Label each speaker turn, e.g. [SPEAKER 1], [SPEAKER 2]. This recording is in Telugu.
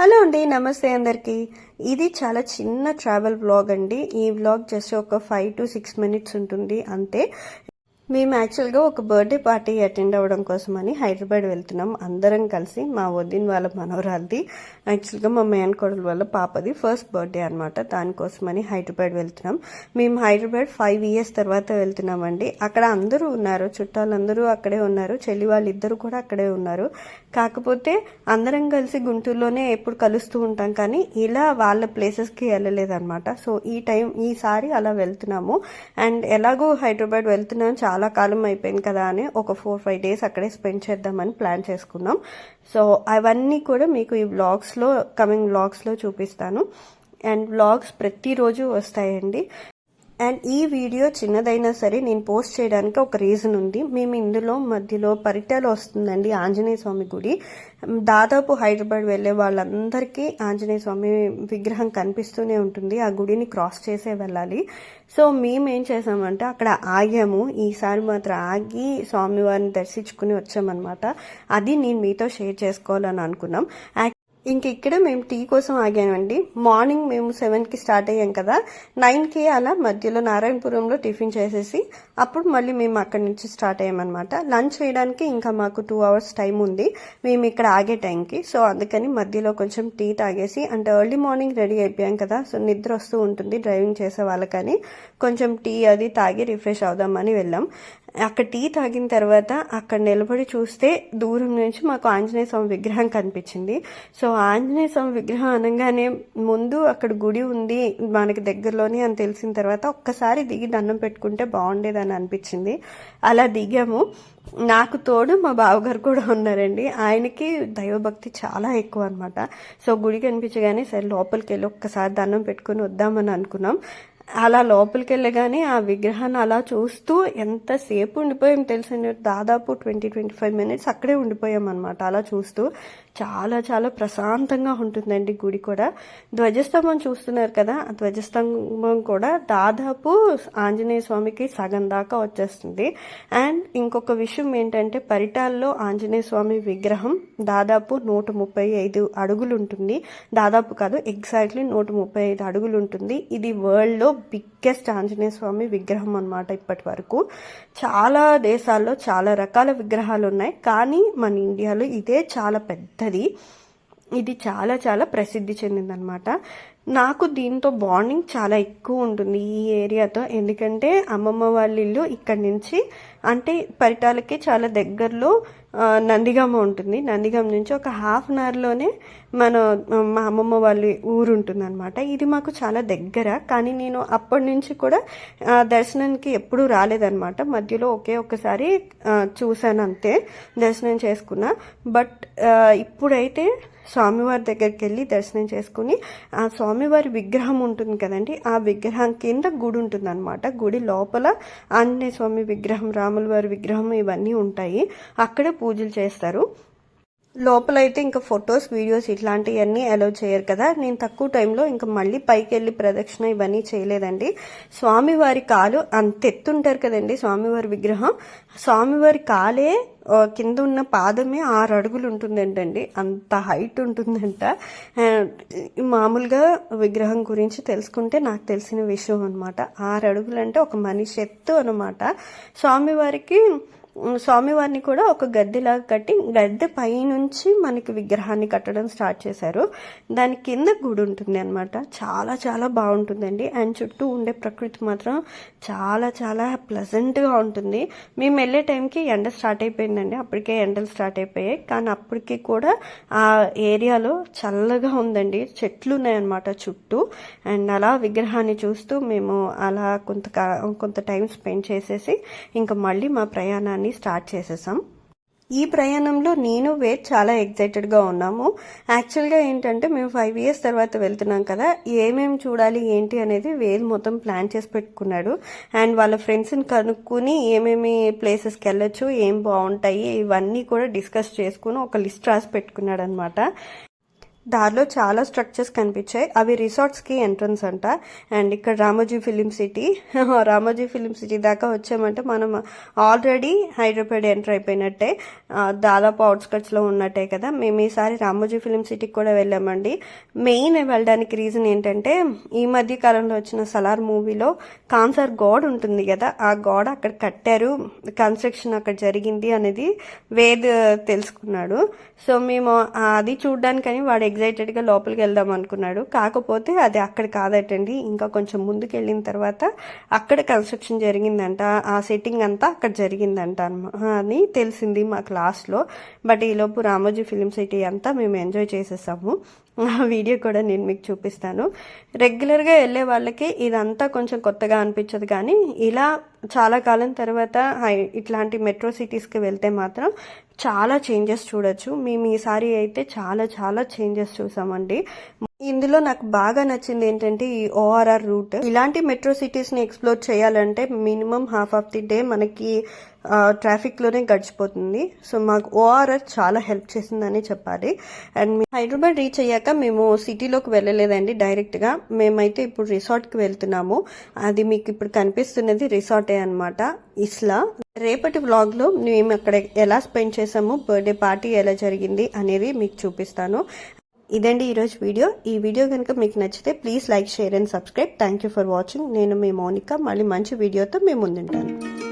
[SPEAKER 1] హలో అండి నమస్తే అందరికీ. ఇది చాలా చిన్న ట్రావెల్ బ్లాగ్ అండి. ఈ వ్లాగ్ జస్ట్ ఒక ఫైవ్ టు సిక్స్ మినిట్స్ ఉంటుంది. అంతే. మేము యాక్చువల్గా ఒక బర్త్డే పార్టీ అటెండ్ అవ్వడం కోసమని హైదరాబాద్ వెళ్తున్నాం. అందరం కలిసి మా వదిన వాళ్ళ మనోరాలది యాక్చువల్గా మా మేనకోడలు వాళ్ళ పాపది ఫస్ట్ బర్త్డే అనమాట దానికోసమని హైదరాబాద్ వెళ్తున్నాం. మేము హైదరాబాద్ ఫైవ్ ఇయర్స్ తర్వాత వెళ్తున్నామండి. అక్కడ అందరూ ఉన్నారు చుట్టాలందరూ అక్కడే ఉన్నారు చెల్లి వాళ్ళు ఇద్దరు కూడా అక్కడే ఉన్నారు. కాకపోతే అందరం కలిసి గుంటూరులోనే ఎప్పుడు కలుస్తూ ఉంటాం కానీ ఇలా వాళ్ళ ప్లేసెస్కి వెళ్ళలేదన్నమాట. సో ఈ టైం ఈసారి అలా వెళ్తున్నాము. అండ్ ఎలాగో హైదరాబాద్ వెళ్తున్నాం. చాలా చాలా కాలం అయిపోయింది కదా అని ఒక ఫోర్ ఫైవ్ డేస్ అక్కడే స్పెండ్ చేద్దామని ప్లాన్ చేసుకున్నాం. సో అవన్నీ కూడా మీకు ఈ వ్లాగ్స్లో కమింగ్ వ్లాగ్స్లో చూపిస్తాను. అండ్ వ్లాగ్స్ ప్రతిరోజు వస్తాయండి. అండ్ ఈ వీడియో చిన్నదైనా సరే నేను పోస్ట్ చేయడానికి ఒక రీజన్ ఉంది. మేము ఇందులో మధ్యలో పరిటాలు వస్తుందండి ఆంజనేయ స్వామి గుడి. దాదాపు హైదరాబాద్ వెళ్ళే వాళ్ళందరికీ ఆంజనేయ స్వామి విగ్రహం కనిపిస్తూనే ఉంటుంది. ఆ గుడిని క్రాస్ చేసే వెళ్ళాలి. సో మేము ఏం చేసామంటే అక్కడ ఆగాము. ఈసారి మాత్రం ఆగి స్వామివారిని దర్శించుకుని వచ్చామన్నమాట. అది నేను మీతో షేర్ చేసుకోవాలని అనుకున్నాం. ఇంక ఇక్కడ మేము టీ కోసం ఆగామండి. మార్నింగ్ మేము సెవెన్కి స్టార్ట్ అయ్యాం కదా. నైన్కి అలా మధ్యలో నారాయణపురంలో టిఫిన్ చేసేసి అప్పుడు మళ్ళీ మేము అక్కడి నుంచి స్టార్ట్ అయ్యామన్నమాట. లంచ్ చేయడానికి ఇంకా మాకు టూ అవర్స్ టైం ఉంది. మేము ఇక్కడ ఆగే టైంకి సో అందుకని మధ్యలో కొంచెం టీ తాగేసి అంటే ఎర్లీ మార్నింగ్ రెడీ అయిపోయాం కదా. సో నిద్ర వస్తూ ఉంటుంది డ్రైవింగ్ చేసే వాళ్ళకని. కొంచెం టీ అది తాగి రిఫ్రెష్ అవుదామని వెళ్ళాం. అక్కడ టీ తాగిన తర్వాత అక్కడ నిలబడి చూస్తే దూరం నుంచి మాకు ఆంజనేయ స్వామి విగ్రహం కనిపించింది. సో ఆంజనేయ స్వామి విగ్రహం అనగానే ముందు అక్కడ గుడి ఉంది మనకి దగ్గరలోనే అని తెలిసిన తర్వాత ఒక్కసారి దిగి దండం పెట్టుకుంటే బాగుండేదని అనిపించింది. అలా దిగాము. నాకు తోడు మా బావగారు కూడా ఉన్నారండి. ఆయనకి దైవభక్తి చాలా ఎక్కువ అనమాట సో గుడి కనిపించగానే సరే లోపలికి వెళ్ళి ఒక్కసారి దండం పెట్టుకుని వద్దామని అనుకున్నాం. అలా లోపలికి వెళ్ళగానే ఆ విగ్రహాన్ని అలా చూస్తూ ఎంతసేపు ఉండిపోయాం తెలుసండి? దాదాపు ట్వంటీ ట్వంటీ ఫైవ్ మినిట్స్ అక్కడే ఉండిపోయాం అనమాట అలా చూస్తూ. చాలా చాలా ప్రశాంతంగా ఉంటుందండి గుడి కూడా. ధ్వజస్తంభం చూస్తున్నారు కదా ఆ ధ్వజస్తంభం కూడా దాదాపు ఆంజనేయ స్వామికి సగం దాకా వచ్చేస్తుంది. అండ్ ఇంకొక విషయం ఏంటంటే పరిటాల్లో ఆంజనేయ స్వామి విగ్రహం దాదాపు నూట ముప్పై ఐదు అడుగులు ఉంటుంది. దాదాపు కాదు ఎగ్జాక్ట్లీ నూట ముప్పై ఐదు అడుగులు ఉంటుంది. ఇది వరల్డ్లో బిగ్గెస్ట్ ఆంజనేయ స్వామి విగ్రహం అనమాట ఇప్పటి వరకు. చాలా దేశాల్లో చాలా రకాల విగ్రహాలు ఉన్నాయి. కానీ మన ఇండియాలో ఇదే చాలా పెద్ద పెద్దది ఇది చాలా చాలా ప్రసిద్ధి చెందిందనమాట. నాకు దీంతో బాండింగ్ చాలా ఎక్కువ ఉంటుంది ఈ ఏరియాతో. ఎందుకంటే అమ్మమ్మ వాళ్ళ ఇల్లు ఇక్కడి నుంచి అంటే పరిటాలకి చాలా దగ్గరలో నందిగామ ఉంటుంది. నందిగామ నుంచి ఒక హాఫ్ అన్ అవర్లోనే మన మా అమ్మమ్మ వాళ్ళ ఊరు ఉంటుంది అనమాట ఇది మాకు చాలా దగ్గర. కానీ నేను అప్పటి నుంచి కూడా దర్శనానికి ఎప్పుడూ రాలేదనమాట మధ్యలో ఒకే ఒక్కసారి చూశాను అంతే దర్శనం చేసుకున్నా. బట్ ఇప్పుడైతే స్వామివారి దగ్గరికి వెళ్ళి దర్శనం చేసుకుని ఆ స్వామివారి విగ్రహం ఉంటుంది కదండి ఆ విగ్రహం కింద గుడి ఉంటుంది అనమాట గుడి లోపల ఆంజనేయ స్వామి విగ్రహం రాముల వారి విగ్రహం ఇవన్నీ ఉంటాయి. అక్కడ పూజలు చేస్తారు. లోపలైతే ఇంకా ఫొటోస్ వీడియోస్ ఇట్లాంటివన్నీ అలౌ చేయరు కదా. నేను తక్కువ టైంలో ఇంకా మళ్ళీ పైకి వెళ్ళి ప్రదక్షిణ ఇవన్నీ చేయలేదండి. స్వామివారి కాలు అంత ఎత్తుంటారు కదండి స్వామివారి విగ్రహం. స్వామివారి కాలే కింద ఉన్న పాదమే ఆరు అడుగులు ఉంటుందంటండి. అంత హైట్ ఉంటుందంట. మామూలుగా విగ్రహం గురించి తెలుసుకుంటే నాకు తెలిసిన విషయం అనమాట ఆరు అడుగులు అంటే ఒక మనిషి ఎత్తు అనమాట స్వామివారికి స్వామివారిని కూడా ఒక గద్దెలాగా కట్టి గద్దె పైనుంచి మనకి విగ్రహాన్ని కట్టడం స్టార్ట్ చేశారు. దాని కింద గుడి ఉంటుంది అనమాట చాలా చాలా బాగుంటుందండి. అండ్ చుట్టూ ఉండే ప్రకృతి మాత్రం చాలా చాలా ప్లెజెంట్గా ఉంటుంది. మేము వెళ్ళే టైంకి ఎండ స్టార్ట్ అయిపోయిందండి. అప్పటికే ఎండలు స్టార్ట్ అయిపోయాయి. కానీ అప్పటికి కూడా ఆ ఏరియాలో చల్లగా ఉందండి. చెట్లు ఉన్నాయన్నమాట చుట్టూ. అండ్ అలా విగ్రహాన్ని చూస్తూ మేము అలా కొంత కొంత టైం స్పెండ్ చేసేసి ఇంకా మళ్ళీ మా ప్రయాణాన్ని స్టార్ట్ చేసేసాం. ఈ ప్రయాణంలో నేను వేట్ చాలా ఎగ్జైటెడ్గా ఉన్నాము. యాక్చువల్గా ఏంటంటే మేము ఫైవ్ ఇయర్స్ తర్వాత వెళ్తున్నాం కదా ఏమేమి చూడాలి ఏంటి అనేది వేల్ మొత్తం ప్లాన్ చేసి పెట్టుకున్నాడు. అండ్ వాళ్ళ ఫ్రెండ్స్ని కనుక్కుని ఏమేమి ప్లేసెస్కి వెళ్ళొచ్చు ఏం బాగుంటాయి ఇవన్నీ కూడా డిస్కస్ చేసుకుని ఒక లిస్ట్ రాసి పెట్టుకున్నాడు అనమాట దారిలో చాలా స్ట్రక్చర్స్ కనిపించాయి. అవి రిసార్ట్స్కి ఎంట్రన్స్ అంట. అండ్ ఇక్కడ Ramoji film city Ramoji film city దాకా వచ్చామంటే మనం ఆల్రెడీ హైదరాబాద్ ఎంటర్ అయిపోయినట్టే. దాదాపు అవుట్స్కట్స్లో ఉన్నట్టే కదా. మేము ఈసారి రామోజీ ఫిలిం సిటీకి కూడా వెళ్ళామండి. మెయిన్ వెళ్ళడానికి రీజన్ ఏంటంటే ఈ మధ్య కాలంలో వచ్చిన సలార్ మూవీలో కాన్సర్ గోడ్ ఉంటుంది కదా. ఆ గోడ అక్కడ కట్టారు. కన్స్ట్రక్షన్ అక్కడ జరిగింది అనేది వేద్ తెలుసుకున్నాడు. సో మేము అది చూడడానికని వాడు ఎగ్జైటెడ్గా లోపలికి వెళ్దాం అనుకున్నాడు. కాకపోతే అది అక్కడ కాదటండి. ఇంకా కొంచెం ముందుకు వెళ్ళిన తర్వాత అక్కడ కన్స్ట్రక్షన్ జరిగిందంట. ఆ సెట్టింగ్ అంతా అక్కడ జరిగిందంట అని తెలిసింది మా క్లాస్లో బట్ ఈలోపు రామోజీ ఫిలిం సిటీ అంతా మేము ఎంజాయ్ చేసేసాము. ఆ వీడియో కూడా నేను మీకు చూపిస్తాను. రెగ్యులర్గా వెళ్ళే వాళ్ళకి ఇదంతా కొంచెం కొత్తగా అనిపించదు కానీ ఇలా చాలా కాలం తర్వాత హై- ఇట్లాంటి మెట్రో సిటీస్కి వెళ్తే మాత్రం చాలా చేంజెస్ చూడొచ్చు. మేము ఈసారి అయితే చాలా చాలా చేంజెస్ చూసామండి. ఇందులో నాకు బాగా నచ్చింది ఏంటంటే ఈ ఓఆర్ఆర్ రూట్ ఇలాంటి మెట్రో సిటీస్ని ఎక్స్ప్లోర్ చేయాలంటే minimum half of the day మనకి ట్రాఫిక్లోనే గడిచిపోతుంది. సో మాకు ఓఆర్ఆర్ చాలా హెల్ప్ చేసిందని చెప్పాలి. అండ్ హైదరాబాద్ రీచ్ అయ్యాక మేము సిటీలోకి వెళ్ళలేదండి డైరెక్ట్గా. మేమైతే ఇప్పుడు రిసార్ట్కి వెళ్తున్నాము. అది మీకు ఇప్పుడు కనిపిస్తున్నది రిసార్టే అనమాట ఇస్లా. రేపటి వ్లాగ్లో మేము అక్కడ ఎలా స్పెండ్ చేసాము బర్త్డే పార్టీ ఎలా జరిగింది అనేది మీకు చూపిస్తాను. ఇదండి ఈరోజు వీడియో. ఈ వీడియో కనుక మీకు నచ్చితే please like share and subscribe. Thank you for watching. నేను మీ మౌనిక. మళ్ళీ మంచి వీడియోతో మేము ముందుంటాను.